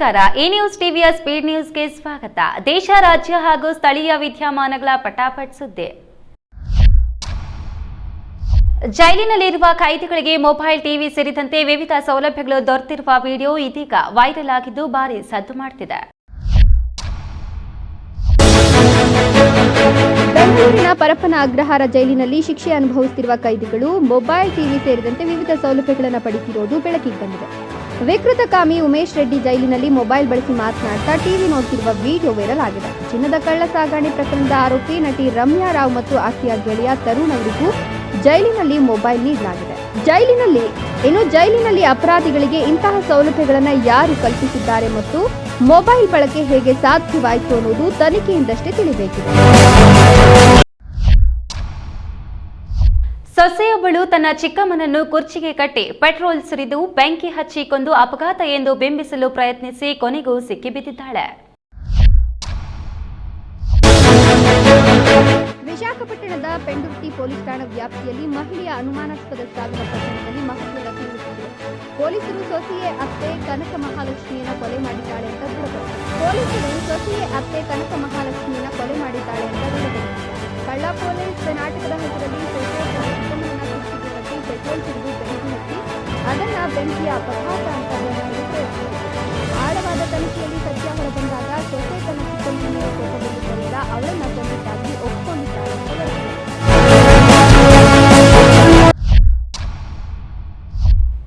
ನಮಸ್ಕಾರ. A news ಟಿವಿಯ speed ನ್ಯೂಸ್ಗೆ ಸ್ವಾಗತ. ದೇಶ, ರಾಜ್ಯ ಹಾಗೂ ಸ್ಥಳೀಯ ವಿದ್ಯಮಾನಗಳ ಪಟಾಪಟ್ ಸುದ್ದಿ. ಜೈಲಿನಲ್ಲಿರುವ ಖೈದಿಗಳಿಗೆ ಮೊಬೈಲ್, ಟಿವಿ ಸೇರಿದಂತೆ ವಿವಿಧ ಸೌಲಭ್ಯಗಳು ದೊರೆತಿರುವ ವಿಡಿಯೋ ಇದೀಗ ವೈರಲ್ ಆಗಿದ್ದು ಭಾರಿ ಸದ್ದು ಮಾಡುತ್ತಿದೆ ಬೆಂಗಳೂರಿನ ಪರಪ್ಪನ ಅಗ್ರಹಾರ ಜೈಲಿನಲ್ಲಿ ಶಿಕ್ಷೆ ಅನುಭವಿಸುತ್ತಿರುವ ಖೈದಿಗಳು ಮೊಬೈಲ್, ಟಿವಿ ಸೇರಿದಂತೆ ವಿವಿಧ ಸೌಲಭ್ಯಗಳನ್ನು ಪಡೆಯುತ್ತಿರುವುದು ಬೆಳಕಿಗೆ ಬಂದಿದೆ. ವಿಕೃತಕಾಮಿ ಉಮೇಶ್ ರೆಡ್ಡಿ ಜೈಲಿನಲ್ಲಿ ಮೊಬೈಲ್ ಬಳಸಿ ಮಾತನಾಡ್ತಾ ಟಿವಿ ನೋಡ್ತಿರುವ ವಿಡಿಯೋ ವೈರಲ್ ಆಗಿದೆ. ಚಿನ್ನದ ಕಳ್ಳ ಸಾಗಾಣೆ ಪ್ರಕರಣದ ಆರೋಪಿ ನಟಿ ರಮ್ಯಾ ರಾವ್ ಮತ್ತು ಆಕೆಯ ಗೆಳೆಯ ತರುಣ್ ಅವರಿಗೂ ಜೈಲಿನಲ್ಲಿ ಮೊಬೈಲ್ ನೀಡಲಾಗಿದೆ. ಜೈಲಿನಲ್ಲಿ, ಇನ್ನು ಜೈಲಿನಲ್ಲಿ ಅಪರಾಧಿಗಳಿಗೆ ಇಂತಹ ಸೌಲಭ್ಯಗಳನ್ನು ಯಾರು ಕಲ್ಪಿಸಿದ್ದಾರೆ ಮತ್ತು ಮೊಬೈಲ್ ಬಳಕೆ ಹೇಗೆ ಸಾಧ್ಯವಾಯಿತು ಅನ್ನೋದು ತನಿಖೆಯಿಂದಷ್ಟೇ ತಿಳಿಬೇಕಿದೆ. ಸೊಸೆಯೊಬ್ಬಳು ತನ್ನ ಚಿಕ್ಕಮ್ಮನನ್ನು ಕುರ್ಚಿಗೆ ಕಟ್ಟಿ ಪೆಟ್ರೋಲ್ ಸುರಿದು ಬೆಂಕಿ ಹಚ್ಚಿ ಕೊಂದು ಅಪಘಾತ ಎಂದು ಬಿಂಬಿಸಲು ಪ್ರಯತ್ನಿಸಿ ಕೊನೆಗೂ ಸಿಕ್ಕಿಬಿದ್ದಿದ್ದಾಳೆ. ವಿಶಾಖಪಟ್ಟಣದ ಪೆಂಡುರ್ತಿ ಪೊಲೀಸ್ ಠಾಣಾ ವ್ಯಾಪ್ತಿಯಲ್ಲಿ ಮಹಿಳೆಯ ಅನುಮಾನಾಸ್ಪದ ಸಾವಿನ ಪ್ರಕರಣದಲ್ಲಿ ಮಹತ್ವದ ತಿಳಿಸಿದೆ ಪೊಲೀಸರು ಸೊಸೆಯೇ ಅತ್ತೆ, ಕನಕ ಮಹಾಲಕ್ಷ್ಮಿಯನ್ನ ಕೊಲೆ ಮಾಡಿದ್ದಾಳೆ ಅಂತ ಪೊಲೀಸರು ಸೊಸೆಯೇ ಅತ್ತೆ, ಕನಕ ಮಹಾಲಕ್ಷ್ಮಿಯನ್ನ ಕೊಲೆ ಮಾಡಿದ್ದಾಳೆ ಅಂತ ಕಳ್ಳ ಪೊಲೀಸ್ ನಾಟಕದ ಹೆಸರಲ್ಲಿ ಪೆಟ್ರೋಲ್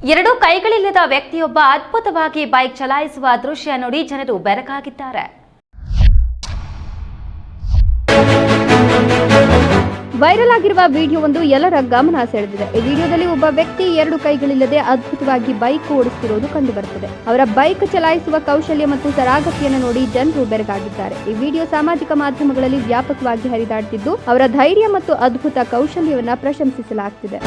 ಎರಡು ಕೈಗಳಿಲ್ಲದ ವ್ಯಕ್ತಿಯೊಬ್ಬ ಅದ್ಭುತವಾಗಿ ಬೈಕ್ ಚಲಾಯಿಸುವ ದೃಶ್ಯ ನೋಡಿ ಜನರು ಬೆರಗಾಗಿದ್ದಾರೆ ವೈರಲ್ ಆಗಿರುವ ವಿಡಿಯೋ ಒಂದು ಎಲ್ಲರ ಗಮನ ಸೆಳೆದಿದೆ. ಈ ವಿಡಿಯೋದಲ್ಲಿ ಒಬ್ಬ ವ್ಯಕ್ತಿ ಎರಡು ಕೈಗಳಿಲ್ಲದೆ ಅದ್ಭುತವಾಗಿ ಬೈಕ್ ಓಡಿಸುತ್ತಿರುವುದು ಕಂಡುಬರುತ್ತದೆ. ಅವರ ಬೈಕ್ ಚಲಾಯಿಸುವ ಕೌಶಲ್ಯ ಮತ್ತು ಸರಾಗತಿಯನ್ನು ನೋಡಿ ಜನರು ಬೆರಗಾಗಿದ್ದಾರೆ. ಈ ವಿಡಿಯೋ ಸಾಮಾಜಿಕ ಮಾಧ್ಯಮಗಳಲ್ಲಿ ವ್ಯಾಪಕವಾಗಿ ಹರಿದಾಡುತ್ತಿದ್ದು ಅವರ ಧೈರ್ಯ ಮತ್ತು ಅದ್ಭುತ ಕೌಶಲ್ಯವನ್ನ ಪ್ರಶಂಸಿಸಲಾಗುತ್ತಿದೆ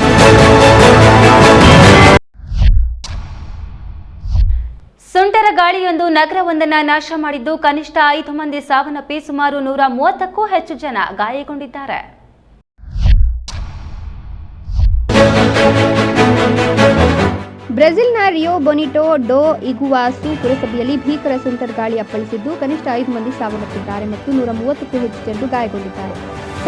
ಸುಂಟರ ಗಾಳಿಯೊಂದು ನಗರವೊಂದನ್ನ ನಾಶ ಮಾಡಿದ್ದು, ಕನಿಷ್ಠ ಐದು ಮಂದಿ ಸಾವನ್ನಪ್ಪಿ ಸುಮಾರು ನೂರ ಮೂವತ್ತಕ್ಕೂ ಹೆಚ್ಚು ಜನ ಗಾಯಗೊಂಡಿದ್ದಾರೆ. ಬ್ರೆಜಿಲ್ನ ರಿಯೋ ಬೊನಿಟೋ ಡೋ ಇಗುವಾಸು ಪುರಸಭೆಯಲ್ಲಿ ಭೀಕರ ಸುಂಟರ್ ಗಾಳಿ ಅಪ್ಪಳಿಸಿದ್ದು, ಕನಿಷ್ಠ ಐದು ಮಂದಿ ಸಾವನ್ನಪ್ಪಿದ್ದಾರೆ ಮತ್ತು ನೂರ ಮೂವತ್ತಕ್ಕೂ ಹೆಚ್ಚು ಜನರು ಗಾಯಗೊಂಡಿದ್ದಾರೆ.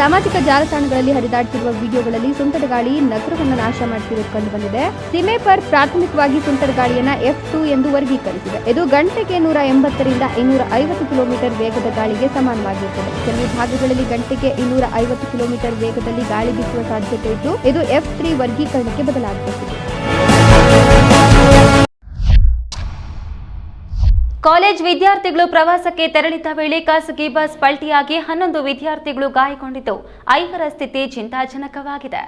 ಸಾಮಾಜಿಕ ಜಾಲತಾಣಗಳಲ್ಲಿ ಹರಿದಾಡುತ್ತಿರುವ ವಿಡಿಯೋಗಳಲ್ಲಿ ಸುಂಟರ್ ಗಾಳಿ ನಗರವನ್ನು ನಾಶ ಮಾಡುತ್ತಿರುವುದು ಕಂಡುಬಂದಿದೆ ಸಿಮೆಪರ್ ಪ್ರಾಥಮಿಕವಾಗಿ ಸುಂಟರ್ ಗಾಳಿಯನ್ನು ಎಫ್ ಟು ಎಂದು ವರ್ಗೀಕರಿಸಿದೆ. ಇದು ಗಂಟೆಗೆ ನೂರ ಎಂಬತ್ತರಿಂದ ಇನ್ನೂರ ಐವತ್ತು ಕಿಲೋಮೀಟರ್ ವೇಗದ ಗಾಳಿಗೆ ಸಮಾನವಾಗಿರುತ್ತದೆ. ಕೆಲವು ಭಾಗಗಳಲ್ಲಿ ಗಂಟೆಗೆ ಇನ್ನೂರ ಐವತ್ತು ಕಿಲೋಮೀಟರ್ ವೇಗದಲ್ಲಿ ಗಾಳಿ ಬೀಸುವ ಸಾಧ್ಯತೆ ಇದ್ದು, ಇದು ಎಫ್ ತ್ರೀ ವರ್ಗೀಕರಣಕ್ಕೆ ಬದಲಾಗಬಹುದು. ಕಾಲೇಜ್ ವಿದ್ಯಾರ್ಥಿಗಳು ಪ್ರವಾಸಕ್ಕೆ ತೆರಳಿದ್ದ ವೇಳೆ ಖಾಸಗಿ ಬಸ್ ಪಲ್ಟಿಯಾಗಿ ಹನ್ನೊಂದು ವಿದ್ಯಾರ್ಥಿಗಳು ಗಾಯಗೊಂಡಿದ್ದು ಐವರ ಸ್ಥಿತಿ ಚಿಂತಾಜನಕವಾಗಿದೆ.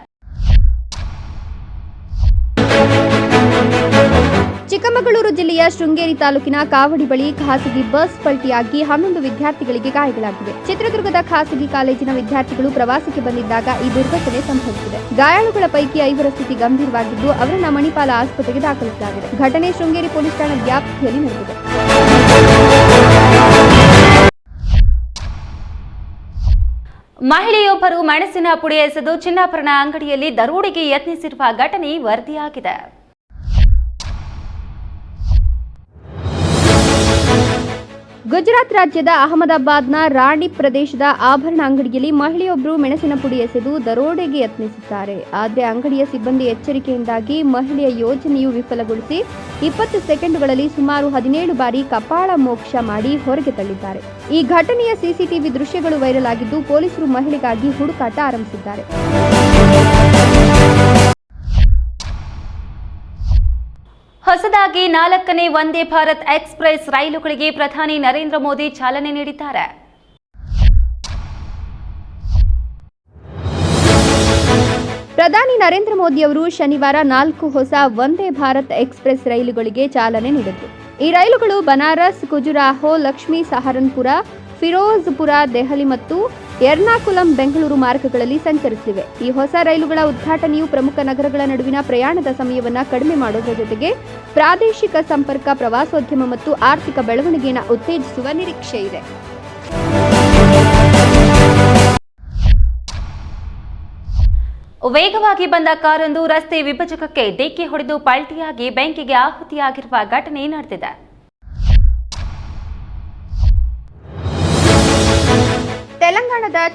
ಚಿಕ್ಕಮಗಳೂರು ಜಿಲ್ಲೆಯ ಶೃಂಗೇರಿ ತಾಲೂಕಿನ ಕಾವಡಿ ಬಳಿ ಖಾಸಗಿ ಬಸ್ ಪಲ್ಟಿಯಾಗಿ ಹನ್ನೊಂದು ವಿದ್ಯಾರ್ಥಿಗಳಿಗೆ ಗಾಯಗಳಾಗಿವೆ. ಚಿತ್ರದುರ್ಗದ ಖಾಸಗಿ ಕಾಲೇಜಿನ ವಿದ್ಯಾರ್ಥಿಗಳು ಪ್ರವಾಸಕ್ಕೆ ಬಂದಿದ್ದಾಗ ಈ ದುರ್ಘಟನೆ ಸಂಭವಿಸಿದೆ. ಗಾಯಾಳುಗಳ ಪೈಕಿ ಐವರ ಸ್ಥಿತಿ ಗಂಭೀರವಾಗಿದ್ದು, ಅವರನ್ನ ಮಣಿಪಾಲ ಆಸ್ಪತ್ರೆಗೆ ದಾಖಲಿಸಲಾಗಿದೆ. ಘಟನೆ ಶೃಂಗೇರಿ ಪೊಲೀಸ್ ಠಾಣೆ ವ್ಯಾಪ್ತಿಯಲ್ಲಿ ನಡೆದಿದೆ. ಮಹಿಳೆಯೊಬ್ಬರು ಮೆಣಸಿನ ಪುಡಿ ಎಸೆದು ಚಿನ್ನಾಭರಣ ಅಂಗಡಿಯಲ್ಲಿ ದರೋಡೆಗೆ ಯತ್ನಿಸಿರುವ ಘಟನೆ ವರದಿಯಾಗಿದೆ. ಗುಜರಾತ್ ರಾಜ್ಯದ ಅಹಮದಾಬಾದ್ನ ರಾಣಿ ಪ್ರದೇಶದ ಆಭರಣ ಅಂಗಡಿಯಲ್ಲಿ ಮಹಿಳೆಯೊಬ್ಬರು ಮೆಣಸಿನ ಪುಡಿ ಎಸೆದು ದರೋಡೆಗೆ ಯತ್ನಿಸಿದ್ದಾರೆ. ಆದರೆ ಅಂಗಡಿಯ ಸಿಬ್ಬಂದಿ ಎಚ್ಚರಿಕೆಯಿಂದಾಗಿ ಮಹಿಳೆಯ ಯೋಜನೆಯು ವಿಫಲಗೊಳಿಸಿ ಇಪ್ಪತ್ತು ಸೆಕೆಂಡುಗಳಲ್ಲಿ ಸುಮಾರು ಹದಿನೇಳು ಬಾರಿ ಕಪಾಳ ಮೋಕ್ಷ ಮಾಡಿ ಹೊರಗೆ ತಳ್ಳಿದ್ದಾರೆ. ಈ ಘಟನೆಯ ಸಿಸಿಟಿವಿ ದೃಶ್ಯಗಳು ವೈರಲ್ ಆಗಿದ್ದು ಪೊಲೀಸರು ಮಹಿಳೆಗಾಗಿ ಹುಡುಕಾಟ ಆರಂಭಿಸಿದ್ದಾರೆ. ಹೊಸದಾಗಿ ನಾಲ್ಕನೇ ವಂದೇ ಭಾರತ್ ಎಕ್ಸ್ಪ್ರೆಸ್ ರೈಲುಗಳಿಗೆ ಪ್ರಧಾನಿ ನರೇಂದ್ರ ಮೋದಿ ಚಾಲನೆ ನೀಡಿದ್ದಾರೆ. ಪ್ರಧಾನಿ ನರೇಂದ್ರ ಮೋದಿ ಅವರು ಶನಿವಾರ ನಾಲ್ಕು ಹೊಸ ವಂದೇ ಭಾರತ್ ಎಕ್ಸ್ಪ್ರೆಸ್ ರೈಲುಗಳಿಗೆ ಚಾಲನೆ ನೀಡಿದರು. ಈ ರೈಲುಗಳು ಬನಾರಸ್, ಖುಜುರಾಹೋ, ಲಕ್ಷ್ಮೀ ಸಹರನ್ಪುರ, ಫಿರೋಜ್ಪುರ, ದೆಹಲಿ ಮತ್ತು ಎರ್ನಾಕುಲಂ ಬೆಂಗಳೂರು ಮಾರ್ಗಗಳಲ್ಲಿ ಸಂಚರಿಸಿವೆ ಈ ಹೊಸ ರೈಲುಗಳ ಉದ್ಘಾಟನೆಯು ಪ್ರಮುಖ ನಗರಗಳ ನಡುವಿನ ಪ್ರಯಾಣದ ಸಮಯವನ್ನು ಕಡಿಮೆ ಮಾಡೋದರ ಜೊತೆಗೆ ಪ್ರಾದೇಶಿಕ ಸಂಪರ್ಕ, ಪ್ರವಾಸೋದ್ಯಮ ಮತ್ತು ಆರ್ಥಿಕ ಬೆಳವಣಿಗೆಯನ್ನು ಉತ್ತೇಜಿಸುವ ನಿರೀಕ್ಷೆ ಇದೆ. ವೇಗವಾಗಿ ಬಂದ ಕಾರೊಂದು ರಸ್ತೆ ವಿಭಜಕಕ್ಕೆ ಡಿಕ್ಕಿ ಹೊಡೆದು ಪಲ್ಟಿಯಾಗಿ ಬೆಂಕಿಗೆ ಆಹುತಿಯಾಗಿರುವ ಘಟನೆ ನಡೆದಿದೆ.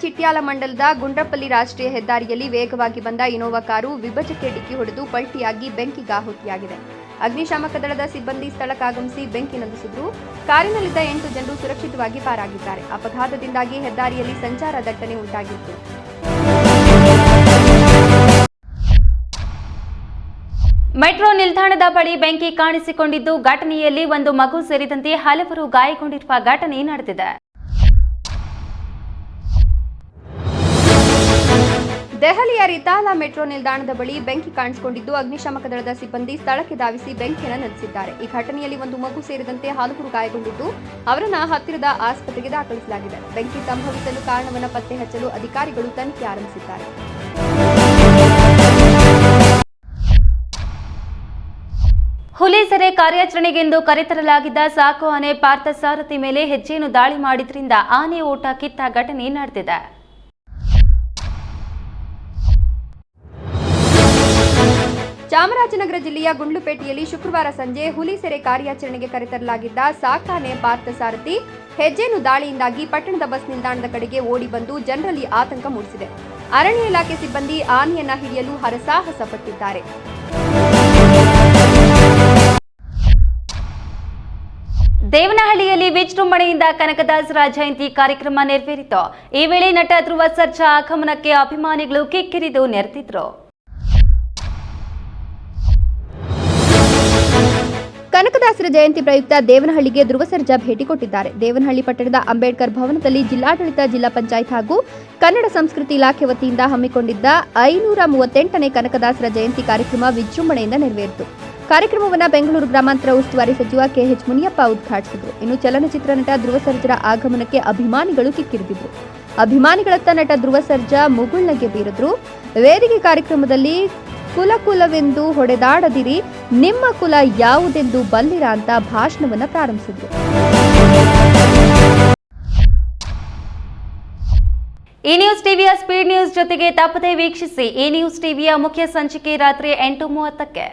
ಚಿಟ್ಯಾಲ ಮಂಡಲದ ಗುಂಡ್ರಪಲ್ಲಿ ರಾಷ್ಟ್ರೀಯ ಹೆದ್ದಾರಿಯಲ್ಲಿ ವೇಗವಾಗಿ ಬಂದ ಇನೋವಾ ಕಾರು ವಿಭಜಕ್ಕೆ ಡಿಕ್ಕಿ ಹೊಡೆದು ಪಲ್ಟಿಯಾಗಿ ಬೆಂಕಿಗಾಹುತಿಯಾಗಿದೆ ಅಗ್ನಿಶಾಮಕ ದಳದ ಸಿಬ್ಬಂದಿ ಸ್ಥಳಕ್ಕಾಗಮಿಸಿ ಬೆಂಕಿ ನಂದಿಸಿದ್ರು. ಕಾರಿನಲ್ಲಿದ್ದ ಎಂಟು ಜನರು ಸುರಕ್ಷಿತವಾಗಿ ಪಾರಾಗಿದ್ದಾರೆ. ಅಪಘಾತದಿಂದಾಗಿ ಹೆದ್ದಾರಿಯಲ್ಲಿ ಸಂಚಾರ ದಟ್ಟಣೆ ಉಂಟಾಗಿತ್ತು. ಮೆಟ್ರೋ ನಿಲ್ದಾಣದ ಬಳಿ ಬೆಂಕಿ ಕಾಣಿಸಿಕೊಂಡಿದ್ದು ಘಟನೆಯಲ್ಲಿ ಒಂದು ಮಗು ಸೇರಿದಂತೆ ಹಲವರು ಗಾಯಗೊಂಡಿರುವ ಘಟನೆ ನಡೆದಿದೆ. ದೆಹಲಿಯ ರಿತಾಲಾ ಮೆಟ್ರೋ ನಿಲ್ದಾಣದ ಬಳಿ ಬೆಂಕಿ ಕಾಣಿಸಿಕೊಂಡಿದ್ದು, ಅಗ್ನಿಶಾಮಕ ದಳದ ಸಿಬ್ಬಂದಿ ಸ್ಥಳಕ್ಕೆ ಧಾವಿಸಿ ಬೆಂಕಿಯನ್ನು ನಂದಿಸಿದ್ದಾರೆ. ಈ ಘಟನೆಯಲ್ಲಿ ಒಂದು ಮಗು ಸೇರಿದಂತೆ ಹಲವರು ಗಾಯಗೊಂಡಿದ್ದು, ಅವರನ್ನ ಹತ್ತಿರದ ಆಸ್ಪತ್ರೆಗೆ ದಾಖಲಿಸಲಾಗಿದೆ. ಬೆಂಕಿ ಸಂಭವಿಸಲು ಕಾರಣವನ್ನು ಪತ್ತೆ ಹಚ್ಚಲು ಅಧಿಕಾರಿಗಳು ತನಿಖೆ ಆರಂಭಿಸಿದ್ದಾರೆ. ಹುಲಿ ಸೆರೆ ಕಾರ್ಯಾಚರಣೆಗೆಂದು ಕರೆತರಲಾಗಿದ್ದ ಸಾಕು ಆನೆ ಪಾರ್ಥಸಾರಥಿ ಮೇಲೆ ಹೆಜ್ಜೆಯನ್ನು ದಾಳಿ ಮಾಡಿದ್ರಿಂದ ಆನೆ ಓಟ ಕಿತ್ತ ಘಟನೆ ನಡೆದಿದೆ. ಚಾಮರಾಜನಗರ ಜಿಲ್ಲೆಯ ಗುಂಡ್ಲುಪೇಟೆಯಲ್ಲಿ ಶುಕ್ರವಾರ ಸಂಜೆ ಹುಲಿ ಸೆರೆ ಕಾರ್ಯಾಚರಣೆಗೆ ಕರೆತರಲಾಗಿದ್ದ ಸಾಕಾನೆ ಪಾರ್ಥಸಾರಥಿ ಹೆಜ್ಜೆನು ದಾಳಿಯಿಂದಾಗಿ ಪಟ್ಟಣದ ಬಸ್ ನಿಲ್ದಾಣದ ಕಡೆಗೆ ಓಡಿ ಬಂದು ಜನರಲ್ಲಿ ಆತಂಕ ಮೂಡಿಸಿದೆ. ಅರಣ್ಯ ಇಲಾಖೆ ಸಿಬ್ಬಂದಿ ಆನೆಯನ್ನ ಹಿಡಿಯಲು ಹರಸಾಹಸ ಪಟ್ಟಿದ್ದಾರೆ. ದೇವನಹಳ್ಳಿಯಲ್ಲಿ ವಿಜೃಂಭಣೆಯಿಂದ ಕನಕದಾಸರ ಜಯಂತಿ ಕಾರ್ಯಕ್ರಮ ನೆರವೇರಿತು. ಈ ವೇಳೆ ನಟ ಧ್ರುವ ಸರ್ಜಾ ಆಗಮನಕ್ಕೆ ಅಭಿಮಾನಿಗಳು ಕಿಕ್ಕಿರಿದು ನೆರೆದಿದ್ರು. ಕನಕದಾಸರ ಜಯಂತಿ ಪ್ರಯುಕ್ತ ದೇವನಹಳ್ಳಿಗೆ ಧ್ರುವ ಸರ್ಜಾ ಭೇಟಿ ಕೊಟ್ಟಿದ್ದಾರೆ. ದೇವನಹಳ್ಳಿ ಪಟ್ಟಣದ ಅಂಬೇಡ್ಕರ್ ಭವನದಲ್ಲಿ ಜಿಲ್ಲಾಡಳಿತ, ಜಿಲ್ಲಾ ಪಂಚಾಯತ್ ಹಾಗೂ ಕನ್ನಡ ಸಂಸ್ಕೃತಿ ಇಲಾಖೆ ವತಿಯಿಂದ ಹಮ್ಮಿಕೊಂಡಿದ್ದ ಐನೂರ ಮೂವತ್ತೆಂಟನೇ ಕನಕದಾಸರ ಜಯಂತಿ ಕಾರ್ಯಕ್ರಮ ವಿಜೃಂಭಣೆಯಿಂದ ನೆರವೇರಿತು. ಕಾರ್ಯಕ್ರಮವನ್ನು ಬೆಂಗಳೂರು ಗ್ರಾಮಾಂತರ ಉಸ್ತುವಾರಿ ಸಚಿವ ಕೆಎಚ್ ಮುನಿಯಪ್ಪ ಉದ್ಘಾಟಿಸಿದರು. ಇನ್ನು ಚಲನಚಿತ್ರ ನಟ ಧ್ರುವ ಸರ್ಜರ ಆಗಮನಕ್ಕೆ ಅಭಿಮಾನಿಗಳು ಕಿಕ್ಕಿರಿದಿದ್ರು. ಅಭಿಮಾನಿಗಳತ್ತ ನಟ ಧ್ರುವ ಸರ್ಜಾ ಮುಗುಳ್ನಗೆ ಬೀರಿದ್ರು. ವೇದಿಕೆ ಕಾರ್ಯಕ್ರಮದಲ್ಲಿ ಕುಲ ಕುಲವೆಂದು ಹೊಡೆದಾಡದಿರಿ, ನಿಮ್ಮ ಕುಲ ಯಾವುದೆಂದು ಬಲ್ಲಿರ ಅಂತ ಭಾಷಣವನ್ನ ಪ್ರಾರಂಭಿಸಿದ್ರು. ಈ ನ್ಯೂಸ್ ಟಿವಿಯ ಸ್ಪೀಡ್ ನ್ಯೂಸ್ ಜೊತೆಗೆ ತಪ್ಪದೇ ವೀಕ್ಷಿಸಿ ಈ ನ್ಯೂಸ್ ಟಿವಿಯ ಮುಖ್ಯ ಸಂಚಿಕೆ ರಾತ್ರಿ ಎಂಟು ಮೂವತ್ತಕ್ಕೆ.